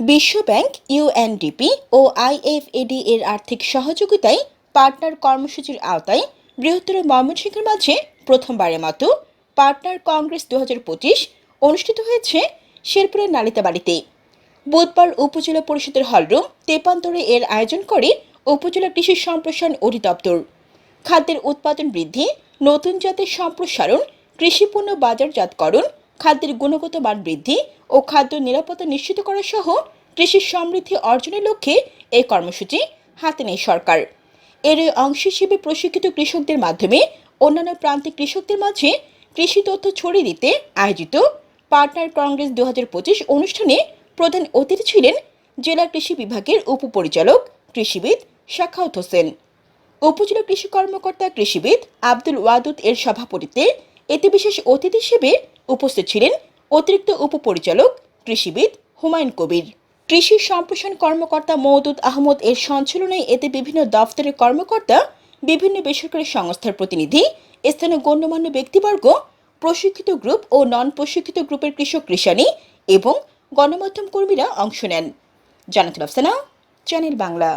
বিশ্বব্যাংক ইউএনডিপি ও আইএফএডি এর আর্থিক সহযোগিতায় পার্টনার কর্মসূচির আওতায় বৃহত্তর ময়মনসিংহের মাঝে প্রথমবারের মতো পার্টনার কংগ্রেস দু হাজার পঁচিশ অনুষ্ঠিত হয়েছে শেরপুরের নালিতাবাড়িতে। বুধবার উপজেলা পরিষদের হলরুম তেপান্তরে এর আয়োজন করে উপজেলা কৃষি সম্প্রসারণ অধিদপ্তর। খাদ্যের উৎপাদন বৃদ্ধি, নতুন জাতের সম্প্রসারণ, কৃষিপণ্য বাজারজাতকরণ খাদ্যের গুণগত মান বৃদ্ধি ও খাদ্য নিরাপত্তা নিশ্চিত করা সহ কৃষি সমৃদ্ধি অর্জনের লক্ষ্যে এই কর্মসূচি হাতে নেয় সরকার। এর অংশ হিসেবে প্রশিক্ষিত কৃষকদের মাধ্যমে অন্যান্য প্রান্তিক কৃষকদের মাঝে কৃষি তথ্য ছড়িয়ে দিতে আয়োজিত পার্টনার কংগ্রেস দু হাজার পঁচিশ অনুষ্ঠানে প্রধান অতিথি ছিলেন জেলা কৃষি বিভাগের উপপরিচালক কৃষিবিদ শাখাউত হোসেন। উপজেলা কৃষি কর্মকর্তা কৃষিবিদ আব্দুল ওয়াদুদ এর সভাপতিত্বে এতে বিশেষ অতিথি হিসেবে উপস্থিত ছিলেন অতিরিক্ত উপপরিচালক কৃষিবিদ হুমায়ুন কবির। কৃষি সম্প্রসারণ কর্মকর্তা মওদুদ আহমদ এর সঞ্চালনায় এতে বিভিন্ন দফতরের কর্মকর্তা, বিভিন্ন বেসরকারি সংস্থার প্রতিনিধি, স্থানীয় গণ্যমান্য ব্যক্তিবর্গ, প্রশিক্ষিত গ্রুপ ও নন প্রশিক্ষিত গ্রুপের কৃষক কৃষানি এবং গণমাধ্যম কর্মীরা অংশ নেন। জানাতুল আফসানা, চ্যানেল বাংলা।